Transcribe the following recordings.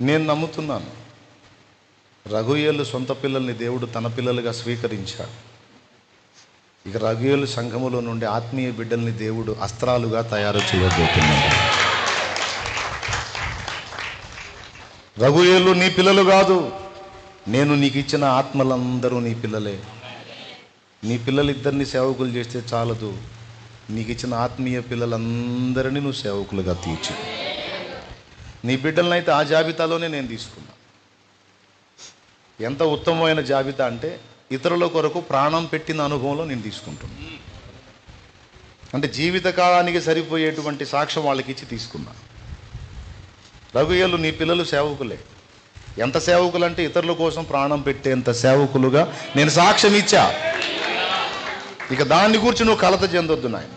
నేను నమ్ముతున్నాను. రఘుయేలు సొంత పిల్లల్ని దేవుడు తన పిల్లలుగా స్వీకరించాడు. ఇక రఘుయేలు సంఘములో నుండి ఆత్మీయ బిడ్డల్ని దేవుడు అస్త్రాలుగా తయారు చేయబోతున్నాడు. రఘుయేలు నీ పిల్లలు కాదు. నేను నీకు ఇచ్చిన ఆత్మలందరూ నీ పిల్లలే. నీ పిల్లలిద్దరిని సేవకులు చేస్తే చాలదు. నీకు ఇచ్చిన ఆత్మీయ పిల్లలందరినీ నువ్వు సేవకులుగా తీర్చు. నీ బిడ్డలనైతే ఆ జాబితాలోనే నేను తీసుకున్నా. ఎంత ఉత్తమమైన జాబితా అంటే ఇతరుల కొరకు ప్రాణం పెట్టిన అనుభవంలో నేను తీసుకుంటున్నా. అంటే జీవితకాలానికి సరిపోయేటువంటి సాక్ష్యం వాళ్ళకి ఇచ్చి తీసుకున్నా. రఘుయ్యలు నీ పిల్లలు సేవకులే. ఎంత సేవకులు అంటే ఇతరుల కోసం ప్రాణం పెట్టేంత సేవకులుగా నేను సాక్ష్యం ఇచ్చా. ఇక దాన్ని గురించి నువ్వు కలత చెందొద్దు నాయన.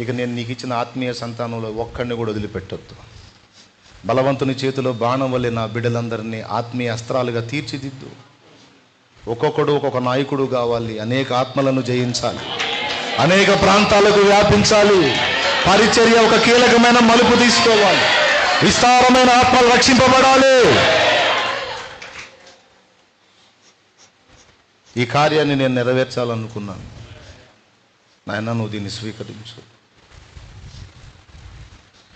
ఇక నేను నీకు ఇచ్చిన ఆత్మీయ సంతానంలో ఒక్కడిని కూడా వదిలిపెట్టొద్దు. బలవంతుని చేతిలో బాణం వల్లే నా బిడ్డలందరినీ ఆత్మీయ అస్త్రాలుగా తీర్చిదిద్దు. ఒక్కొక్కడు ఒక్కొక్క నాయకుడు కావాలి. అనేక ఆత్మలను జయించాలి. అనేక ప్రాంతాలకు వ్యాపించాలి. పరిచర్య ఒక కీలకమైన మలుపు తీసుకోవాలి. విస్తారమైన ఆత్మలు రక్షింపబడాలి. ఈ కార్యాన్ని నేను నెరవేర్చాలనుకున్నాను. నాయన నువ్వు దీన్ని స్వీకరించు.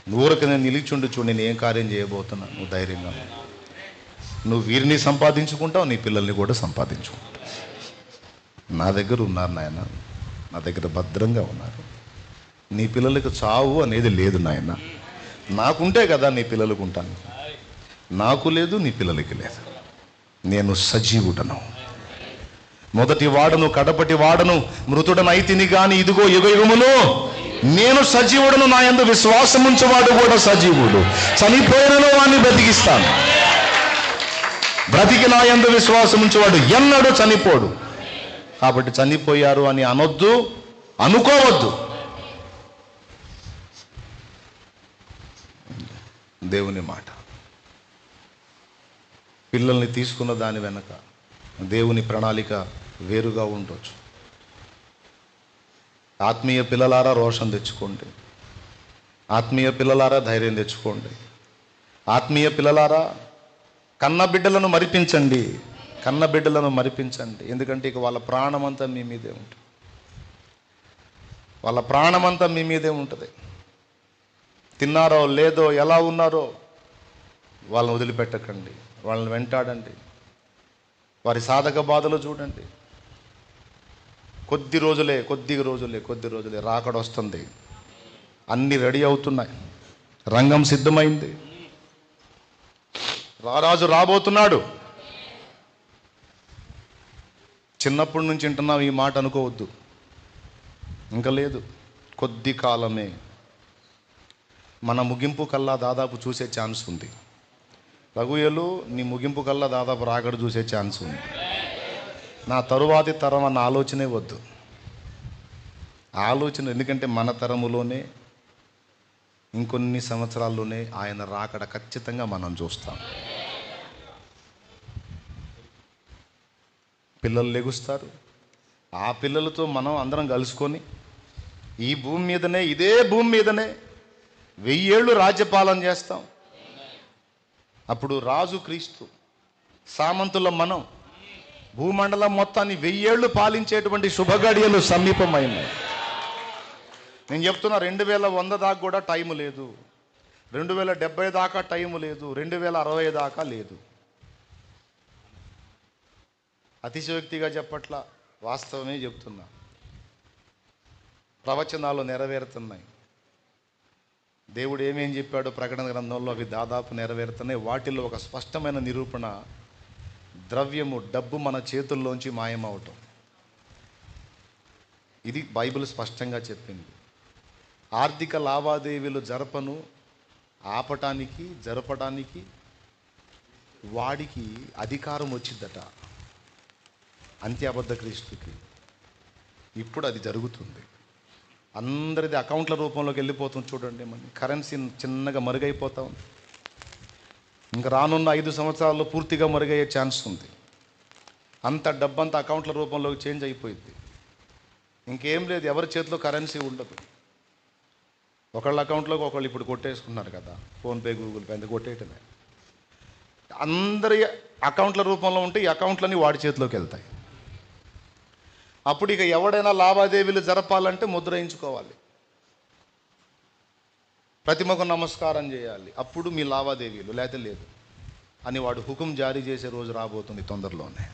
నూరక నేను నిలిచుండు చూడు నేను ఏం కార్యం చేయబోతున్నా? నువ్వు ధైర్యంగా నువ్వు వీరిని సంపాదించుకుంటావు నీ పిల్లల్ని కూడా సంపాదించుకుంటావు. నా దగ్గర ఉన్నారు నాయన. నా దగ్గర భద్రంగా ఉన్నారు. నీ పిల్లలకు చావు అనేది లేదు నాయన. నాకుంటే కదా నీ పిల్లలకు ఉంటాను. నాకు లేదు నీ పిల్లలకి లేదు. నేను సజీవుడను. మొదటి వాడను కడపటి వాడను మృతుడనైతిని గాని ఇదిగో యుగ యుగములు నేను సజీవుడను నా ఎందు విశ్వాసం ఉంచేవాడు కూడా సజీవుడు. చనిపోయినలో వాడిని బ్రతికిస్తాను. బ్రతికి నా ఎందు విశ్వాసం ఉంచేవాడు ఎన్నడూ చనిపోడు. కాబట్టి చనిపోయారు అని అనొద్దు అనుకోవద్దు. దేవుని మాట. పిల్లల్ని తీసుకున్న దాని వెనక దేవుని ప్రణాళిక వేరుగా ఉండొచ్చు. ఆత్మీయ పిల్లలారా రోషం తెచ్చుకోండి. ఆత్మీయ పిల్లలారా ధైర్యం తెచ్చుకోండి. ఆత్మీయ పిల్లలారా కన్న బిడ్డలను మరిపించండి. కన్న బిడ్డలను మరిపించండి. ఎందుకంటే ఇక వాళ్ళ ప్రాణమంతా మీ మీదే ఉంటుంది. వాళ్ళ ప్రాణమంతా మీ మీదే ఉంటుంది. తిన్నారో లేదో ఎలా ఉన్నారో వాళ్ళని వదిలిపెట్టకండి. వాళ్ళని వెంటాడండి. వారి సాధక బాధలు చూడండి. కొద్ది రోజులే కొద్ది రోజులే కొద్ది రోజులే రాకడొస్తుంది అన్నీ అన్ని రెడీ అవుతున్నాయి. రంగం సిద్ధమైంది. రారాజు రాబోతున్నాడు. చిన్నప్పటి నుంచి వింటున్నాం ఈ మాట అనుకోవద్దు. ఇంకా లేదు. కొద్ది కాలమే. మన ముగింపు కల్లా దాదాపు చూసే ఛాన్స్ ఉంది. రఘుయలు నీ ముగింపు కల్లా దాదాపు రాకడ చూసే ఛాన్స్ ఉంది. నా తరువాతి తరం అన్న ఆలోచనే వద్దు. ఆలోచన ఎందుకంటే మన తరములోనే ఇంకొన్ని సంవత్సరాల్లోనే ఆయన రాకడ ఖచ్చితంగా మనం చూస్తాం. పిల్లలు లెగుస్తారు. ఆ పిల్లలతో మనం అందరం కలుసుకొని ఈ భూమి మీదనే ఇదే భూమి మీదనే వెయ్యేళ్ళు రాజ్యపాలన చేస్తాం. అప్పుడు రాజు క్రీస్తు సామంతుల మనం భూమండలం మొత్తాన్ని వెయ్యేళ్ళు పాలించేటువంటి శుభగడియలు సమీపమైనాయి నేను చెప్తున్నా రెండు వేల వంద దాకా కూడా టైం లేదు. రెండు వేల డెబ్బై దాకా టైం లేదు. రెండు వేల అరవై దాకా లేదు. అతిశయోక్తిగా చెప్పట్ల వాస్తవమే చెప్తున్నా. ప్రవచనాలు నెరవేరుతున్నాయి. దేవుడు ఏమేం చెప్పాడో ప్రకటన గ్రంథంలో అవి దాదాపు నెరవేరుతున్నాయి. వాటిల్లో ఒక స్పష్టమైన నిరూపణ ద్రవ్యము డబ్బు మన చేతుల్లోంచి మాయమవటం. ఇది బైబిల్ స్పష్టంగా చెప్పింది. ఆర్థిక లావాదేవీలు జరపను ఆపటానికి జరపడానికి వాడికి అధికారం వచ్చిందట అంత్యాబద్ధ క్రీస్తుకి. ఇప్పుడు అది జరుగుతుంది. అందరిది అకౌంట్ల రూపంలోకి వెళ్ళిపోతుంది చూడండి. మన కరెన్సీ చిన్నగా మరుగైపోతా ఉంది. ఇంకా రానున్న ఐదు సంవత్సరాల్లో పూర్తిగా మరుగయ్యే ఛాన్స్ ఉంది. అంత డబ్బంతా అకౌంట్ల రూపంలోకి చేంజ్ అయిపోయింది. ఇంకేం లేదు ఎవరి చేతిలో కరెన్సీ ఉండదు. ఒకళ్ళ అకౌంట్లోకి ఒకళ్ళు ఇప్పుడు కొట్టేసుకున్నారు కదా ఫోన్పే గూగుల్ పే అంత కొట్టేయటమే. అందరి అకౌంట్ల రూపంలో ఉంటే ఈ అకౌంట్లన్నీ వాడి చేతిలోకి వెళ్తాయి. అప్పుడు ఇక ఎవడైనా లావాదేవీలు జరపాలంటే ముద్ర వేయించుకోవాలి. ప్రతిమకు నమస్కారం చేయాలి. అప్పుడు మీ లావాదేవీలు లేకపోతే లేదు. అని వాడు హుకుం జారీ చేసే రోజు రాబోతుంది తొందరలోనే.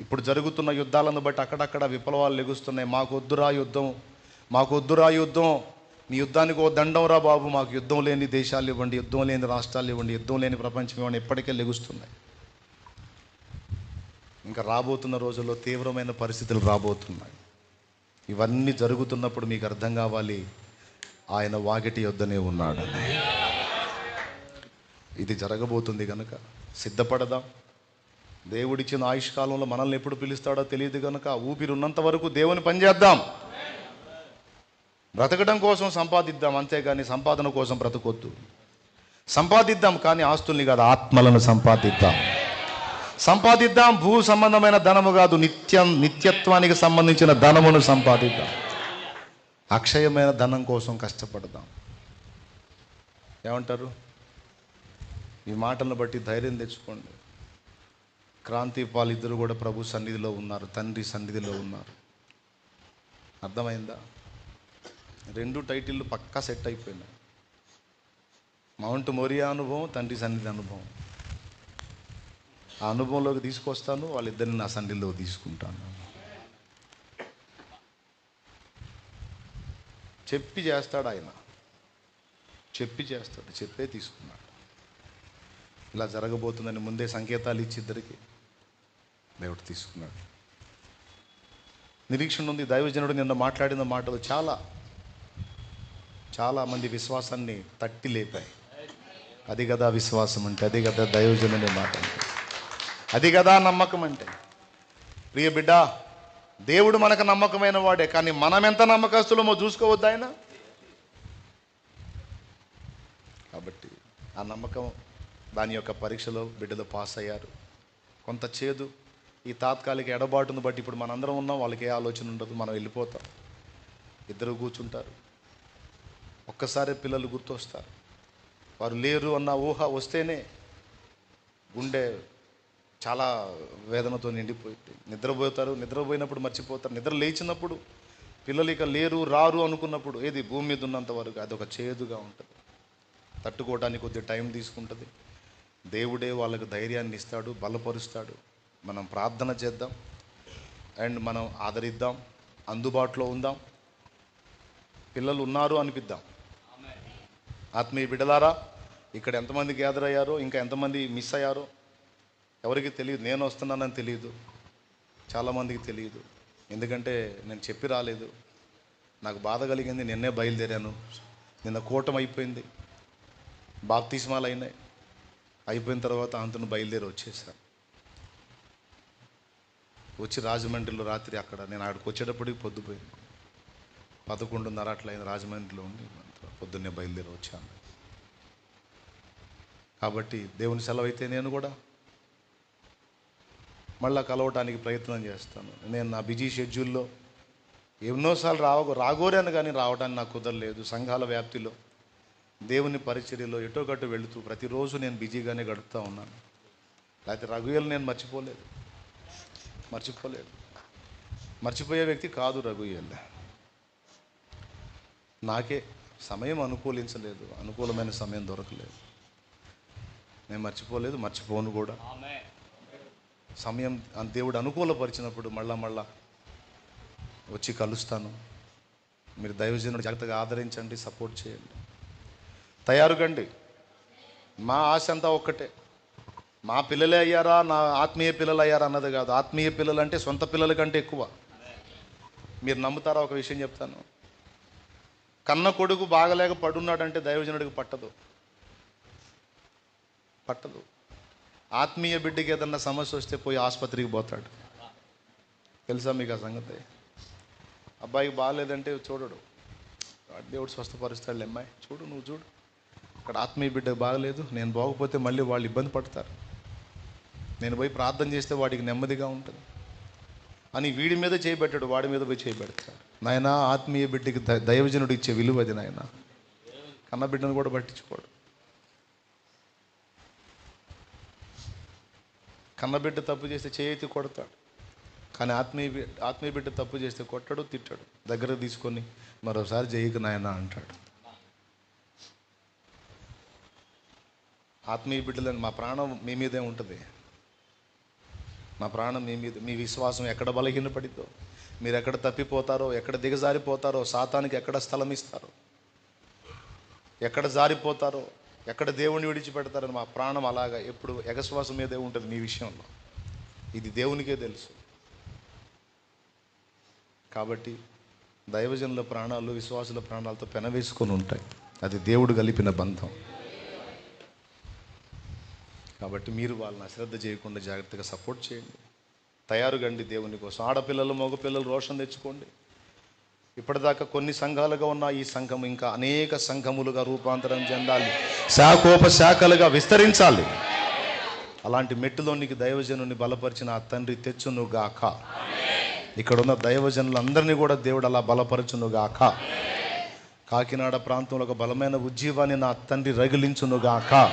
ఇప్పుడు జరుగుతున్న యుద్ధాలను బట్టి అక్కడక్కడ విప్లవాలు లెగుస్తున్నాయి. మాకు వద్దురా యుద్ధం మాకు వద్దురా యుద్ధం. మీ యుద్ధానికి ఓ దండం రా బాబు. మాకు యుద్ధం లేని దేశాలు ఇవ్వండి యుద్ధం లేని రాష్ట్రాలు ఇవ్వండి యుద్ధం లేని ప్రపంచం ఇవ్వండి. ఇప్పటికే లెగుస్తున్నాయి. ఇంకా రాబోతున్న రోజుల్లో తీవ్రమైన పరిస్థితులు రాబోతున్నాయి. ఇవన్నీ జరుగుతున్నప్పుడు మీకు అర్థం కావాలి. ఆయన వాకిటి యొద్దనే ఉన్నాడని ఇది జరగబోతుంది కనుక సిద్ధపడదాం. దేవుడిచ్చిన ఆయుష్కాలంలో మనల్ని ఎప్పుడు పిలుస్తాడో తెలియదు కనుక ఊపిరి ఉన్నంత వరకు దేవుని పనిచేద్దాం బ్రతకడం కోసం సంపాదిద్దాం అంతేగాని సంపాదన కోసం బ్రతకొద్దు. సంపాదిద్దాం కానీ ఆస్తుల్ని కాదు ఆత్మలను సంపాదిద్దాం. సంపాదిద్దాం భూ సంబంధమైన ధనము కాదు నిత్యం నిత్యత్వానికి సంబంధించిన ధనమును సంపాదిద్దాం. అక్షయమైన ధనం కోసం కష్టపడదాం. ఏమంటారు? ఈ మాటలను బట్టి ధైర్యం తెచ్చుకోండి. క్రాంతి పాలు ఇద్దరు కూడా ప్రభు సన్నిధిలో ఉన్నారు తండ్రి సన్నిధిలో ఉన్నారు. అర్థమైందా? రెండు టైటిళ్ళు పక్కా సెట్ అయిపోయినాయి. మౌంట్ మోరియా అనుభవం తండ్రి సన్నిధి అనుభవం. ఆ అనుభవంలోకి తీసుకొస్తాను వాళ్ళిద్దరిని నా సన్నిధిలో తీసుకుంటాను. చెప్పి చేస్తాడు ఆయన. చెప్పి చేస్తాడు. చెప్పే తీసుకున్నాడు. ఇలా జరగబోతుందని ముందే సంకేతాలు ఇచ్చి ఇద్దరికి దేవుడు తీసుకున్నాడు. నిరీక్షణ ఉంది. దైవజనుడు నిన్న మాట్లాడిన మాటలు చాలా చాలామంది విశ్వాసాన్ని తట్టి లేపాయి. అది కదా విశ్వాసం అంటే అది కదా దైవజనుడి మాట అంటే అది కదా నమ్మకం అంటే. ప్రియ బిడ్డ దేవుడు మనకు నమ్మకమైన వాడే కానీ మనం ఎంత నమ్మకస్తులమో చూసుకోవద్దు ఆయన. కాబట్టి ఆ నమ్మకం దాని యొక్క పరీక్షలో బిడ్డలు పాస్ అయ్యారు. కొంత చేదు ఈ తాత్కాలిక ఎడబాటును బట్టి ఇప్పుడు మనందరం ఉన్నాం వాళ్ళకి ఏ ఆలోచన ఉండదు మనం వెళ్ళిపోతాం. ఇద్దరు కూర్చుంటారు. ఒక్కసారి పిల్లలు గుర్తొస్తారు. వారు లేరు అన్న ఊహ వస్తేనే గుండె చాలా వేదనతో నిండిపోయింది. నిద్రపోతారు నిద్రపోయినప్పుడు మర్చిపోతారు. నిద్ర లేచినప్పుడు పిల్లలు ఇక లేరు రారు అనుకున్నప్పుడు ఏది? భూమి మీద ఉన్నంత వరకు అదొక చేదుగా ఉంటుంది. తట్టుకోవడానికి కొద్దిగా టైం తీసుకుంటుంది. దేవుడే వాళ్ళకు ధైర్యాన్ని ఇస్తాడు బలపరుస్తాడు. మనం ప్రార్థన చేద్దాం. అండ్ మనం ఆదరిద్దాం. అందుబాటులో ఉందాం. పిల్లలు ఉన్నారు అనిపిద్దాం. ఆత్మీయ బిడ్డలారా ఇక్కడ ఎంతమంది గ్యాదర్ అయ్యారో ఇంకా ఎంతమంది మిస్ అయ్యారో ఎవరికి తెలియదు. నేను వస్తున్నానని తెలియదు. చాలామందికి తెలియదు. ఎందుకంటే నేను చెప్పి రాలేదు. నాకు బాధ కలిగింది. నిన్నే బయలుదేరాను. నిన్న కూటం అయిపోయింది. బాప్తిస్మాలు అయినాయి. అయిపోయిన తర్వాత అంతను బయలుదేరి వచ్చేసాను వచ్చి రాజమండ్రిలో రాత్రి అక్కడ నేను అక్కడికి వచ్చేటప్పటికి పొద్దుపోయింది. పదకొండున్నర అట్లా అయింది. రాజమండ్రిలో ఉండి పొద్దున్నే బయలుదేరి వచ్చాను. కాబట్టి దేవుని సెలవు అయితే నేను కూడా మళ్ళా కలవటానికి ప్రయత్నం చేస్తాను. నేను నా బిజీ షెడ్యూల్లో ఎన్నోసార్లు రావ రాగోరాను కానీ రావడానికి నాకు కుదరలేదు. సంఘాల వ్యాప్తిలో దేవుని పరిచర్యలో ఎటో గట్టు వెళుతూ ప్రతిరోజు నేను బిజీగానే గడుపుతూ ఉన్నాను. లేకపోతే రఘుయలు నేను మర్చిపోలేదు. మర్చిపోలేదు. మర్చిపోయే వ్యక్తి కాదు రఘుయల్ నాకే సమయం అనుకూలించలేదు. అనుకూలమైన సమయం దొరకలేదు. నేను మర్చిపోలేదు మర్చిపోను కూడా. సమయం ఆ దేవుడు అనుకూలపరిచినప్పుడు మళ్ళా మళ్ళా వచ్చి కలుస్తాను. మీరు దైవజనుడు జాగ్రత్తగా ఆదరించండి సపోర్ట్ చేయండి. తయారుగండి. మా ఆశ అంతా ఒక్కటే. మా పిల్లలే అయ్యారా? నా ఆత్మీయ పిల్లలు అయ్యారా అన్నది కాదు. ఆత్మీయ పిల్లలు అంటే సొంత పిల్లల కంటే ఎక్కువ. మీరు నమ్ముతారా? ఒక విషయం చెప్తాను. కన్న కొడుకు బాగలేక పడున్నాడంటే దైవజనుడికి పట్టదు. పట్టదు. ఆత్మీయ బిడ్డకి ఏదన్నా సమస్య వస్తే పోయి ఆసుపత్రికి పోతాడు. తెలుసా మీకు ఆ సంగతి? అబ్బాయికి బాగాలేదంటే చూడడు. దేవుడు స్వస్థపరుస్తాడు అమ్మాయి. చూడు నువ్వు చూడు. అక్కడ ఆత్మీయ బిడ్డ బాగలేదు. నేను బాగపోతే మళ్ళీ వాళ్ళు ఇబ్బంది పడతారు. నేను పోయి ప్రార్థన చేస్తే వాడికి నెమ్మదిగా ఉంటుంది. అని వీడి మీద చేయబెట్టాడు వాడి మీద పోయి చేయబెడతాడు నాయన ఆత్మీయ బిడ్డకి ద- దైవజనుడు ఇచ్చే విలువ అది నాయన. కన్న బిడ్డను కూడా పట్టించుకోడు. కన్నబిడ్డ తప్పు చేస్తే చేతి కొడతాడు. కానీ ఆత్మీయ ఆత్మీయ బిడ్డ తప్పు చేస్తే కొట్టడు తిట్టాడు. దగ్గర తీసుకొని మరోసారి జయకు నాయన అంటాడు. ఆత్మీయ బిడ్డలని మా ప్రాణం మీ మీదే ఉంటుంది. మా ప్రాణం మీ మీద మీ విశ్వాసం ఎక్కడ బలహీనపడిద్దో మీరు ఎక్కడ తప్పిపోతారో ఎక్కడ దిగజారిపోతారో సాతానికి ఎక్కడ స్థలం ఇస్తారో ఎక్కడ జారిపోతారో ఎక్కడ దేవుణ్ణి విడిచిపెడతారని మా ప్రాణం అలాగా ఎప్పుడు ఎగశ్వాసం మీదే ఉంటుంది మీ విషయంలో. ఇది దేవునికే తెలుసు. కాబట్టి దైవజనుల ప్రాణాలు విశ్వాసుల ప్రాణాలతో పెనవేసుకొని ఉంటాయి. అది దేవుడు కలిపిన బంధం. కాబట్టి మీరు వాళ్ళని అశ్రద్ధ చేయకుండా జాగ్రత్తగా సపోర్ట్ చేయండి. తయారుగండి దేవుని కోసం. ఆడపిల్లలు మగపిల్లలు రోషన్ తెచ్చుకోండి. ఇప్పటిదాకా కొన్ని సంఘాలుగా ఉన్న ఈ సంఘం ఇంకా అనేక సంఘములుగా రూపాంతరం చెందాలి. శాఖోపశాఖలుగా విస్తరించాలి. అలాంటి మెట్టులో నీకు దైవజనుని బలపరిచిన ఆ తండ్రి తెచ్చునుగాక. ఇక్కడ ఉన్న దైవజనులందరినీ కూడా దేవుడు అలా బలపరచునుగాక. కాకినాడ ప్రాంతంలో ఒక బలమైన ఉజ్జీవాన్ని నా తండ్రి రగిలించునుగాక.